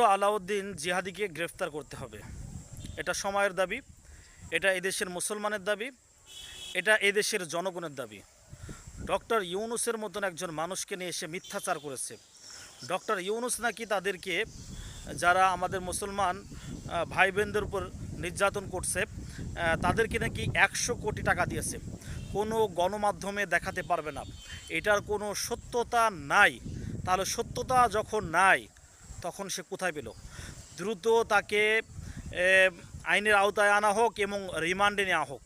আলাউদ্দিন জিহাদিকে গ্রেফতার করতে হবে। এটা সময়ের দাবি, এটা এদেশের মুসলমানের দাবি, এটা এদেশের জনগণের দাবি। ডক্টর ইউনুসের মতন একজন মানুষকে নিয়ে এসে মিথ্যাচার করেছে। ডক্টর ইউনুস নাকি তাদেরকে, যারা আমাদের মুসলমান ভাই বোনদের উপর নির্যাতন করছে তাদেরকে নাকি একশো কোটি টাকা দিয়েছে। কোনো গণমাধ্যমে দেখাতে পারবে না। এটার কোনো সত্যতা নাই। তাহলে সত্যতা যখন নাই তখন সে কোথায় পেল? দ্রুত তাকে আইনের আওতায় আনা হোক এবং রিমান্ডে নেওয়া হোক।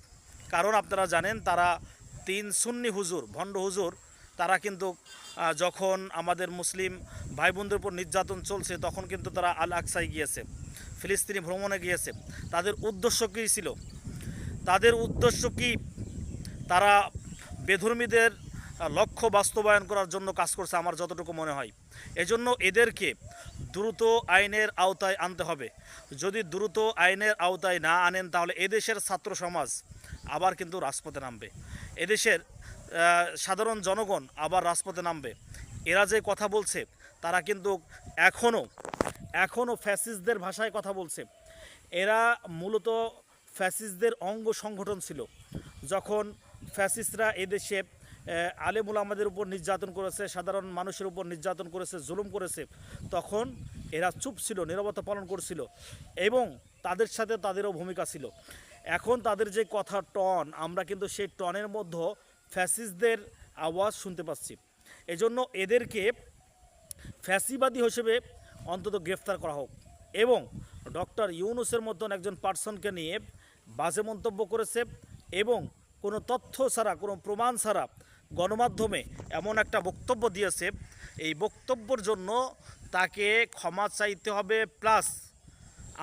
কারণ আপনারা জানেন, তারা তিন সুন্নি হুজুর, ভণ্ড হুজুর, তারা কিন্তু যখন আমাদের মুসলিম ভাই বোনদের উপর নির্যাতন চলছে, তখন কিন্তু তারা আল আকসাই গিয়েছে, ফিলিস্তিনি ভ্রমণে গিয়েছে। তাদের উদ্দেশ্য কী ছিল? তাদের উদ্দেশ্য কি? তারা বেধর্মীদের লক্ষ্য বাস্তবায়ন করার জন্য কাজ করছে আমার যতটুকু মনে হয়। এজন্য এদেরকে দ্রুত আইনের আওতায় আনতে হবে। যদি দ্রুত আইনের আওতায় না আনেন, তাহলে এদেশের ছাত্র সমাজ আবার কিন্তু রাজপথে নামবে। এদেশের সাধারণ জনগণ আবার রাজপথে নামবে। এরা যে কথা বলছে, তারা কিন্তু এখনও এখনও ফ্যাসিস্টদের ভাষায় কথা বলছে। এরা মূলত ফ্যাসিস্টদের অঙ্গ সংগঠন ছিল। যখন ফ্যাসিস্টরা এদেশে আলেমুল আমাদের উপর নির্যাতন করেছে, সাধারণ মানুষের উপর নির্যাতন করেছে, জুলুম করেছে। তখন এরা চুপ ছিল, নিরবতা পালন করছিল এবং তাদের সাথে তাদেরও ভূমিকা ছিল। এখন তাদের যে কথা টন, আমরা কিন্তু সেই টনের মধ্যে ফ্যাসিস্টদের আওয়াজ শুনতে পাচ্ছি। এজন্য এদেরকে ফ্যাসিবাদী হিসেবে অন্তত গ্রেফতার করা হোক এবং ডক্টর ইউনুসের মতন একজন পার্সনকে নিয়ে বাজে মন্তব্য করেছে এবং কোনো তথ্য ছাড়া, কোনো প্রমাণ ছাড়া গণমাধ্যমে এমন একটা বক্তব্য দিয়েছে। এই বক্তব্যর জন্য তাকে ক্ষমা চাইতে হবে, প্লাস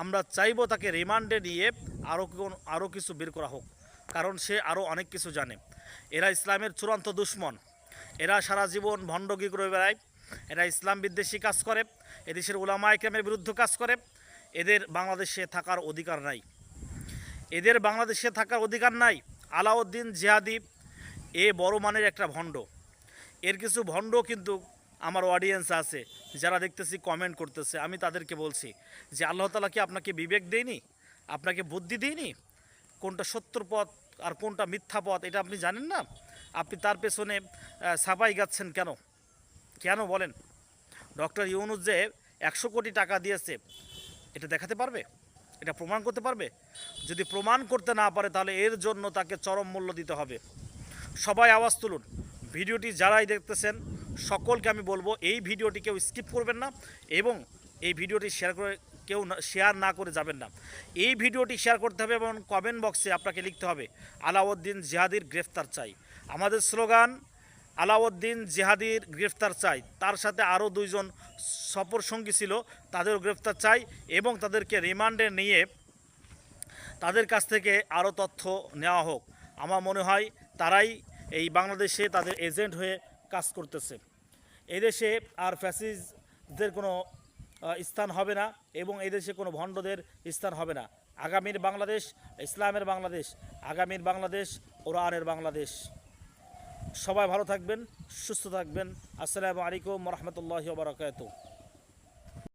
আমরা চাইব তাকে রিমান্ডে নিয়ে আরও আরও কিছু বের করা হোক, কারণ সে আরও অনেক কিছু জানে। এরা ইসলামের চূড়ান্ত দুশ্মন। এরা সারা জীবন ভণ্ডগি করে বেড়ায়। এরা ইসলাম বিদ্বেষী কাজ করে। এদেশের ওলামা একরামের বিরুদ্ধে কাজ করে। এদের বাংলাদেশে থাকার অধিকার নাই। এদের বাংলাদেশে থাকার অধিকার নাই। আলাউদ্দিন জিহাদি এ বড় মানের একটা ভণ্ড। এর কিছু ভণ্ড কিন্তু আমার অডিয়েন্স আছে, যারা দেখতেছি কমেন্ট করতেছে। আমি তাদেরকে বলছি যে, আল্লাহ তালা কি আপনাকে বিবেক দেয়নি? আপনাকে বুদ্ধি দেয়নি? কোনটা সত্যর পথ আর কোনটা মিথ্যা পথ, এটা আপনি জানেন না? আপনি তার পেছনে সাফাই গাচ্ছেন কেন? কেন বলেন? ডক্টর ইউনুস যে একশো কোটি টাকা দিয়েছে, এটা দেখাতে পারবে? এটা প্রমাণ করতে পারবে? যদি প্রমাণ করতে না পারে, তাহলে এর জন্য তাকে চরম মূল্য দিতে হবে। সবাই আওয়াজ তুলুন। ভিডিওটি যারাই দেখতেছেন, সকলকে আমি বলব, এই ভিডিওটি কেউ স্কিপ করবেন না এবং এই ভিডিওটি শেয়ার করে কেউ শেয়ার না করে যাবেন না। এই ভিডিওটি শেয়ার করতে হবে এবং কমেন্ট বক্সে আপনাকে লিখতে হবে, আলাউদ্দিন জিহাদির গ্রেফতার চাই। আমাদের স্লোগান, আলাউদ্দিন জেহাদির গ্রেফতার চাই। তার সাথে আরও দুইজন সফর সঙ্গী ছিল, তাদেরও গ্রেফতার চাই এবং তাদেরকে রিমান্ডে নিয়ে তাদের কাছ থেকে আরও তথ্য নেওয়া হোক। আমার মনে হয় তারাই এই বাংলাদেশে তাদের এজেন্ট হয়ে কাজ করতেছে। এদেশে আর ফ্যাসিসদের কোনো স্থান হবে না এবং এদেশে কোনো ভণ্ডদের স্থান হবে না। আগামীর বাংলাদেশ ইসলামের বাংলাদেশ, আগামীর বাংলাদেশ ওরানের বাংলাদেশ। সবাই ভালো থাকবেন, সুস্থ থাকবেন। আসসালামু আলাইকুম রহমতুল্লাহ বারকাত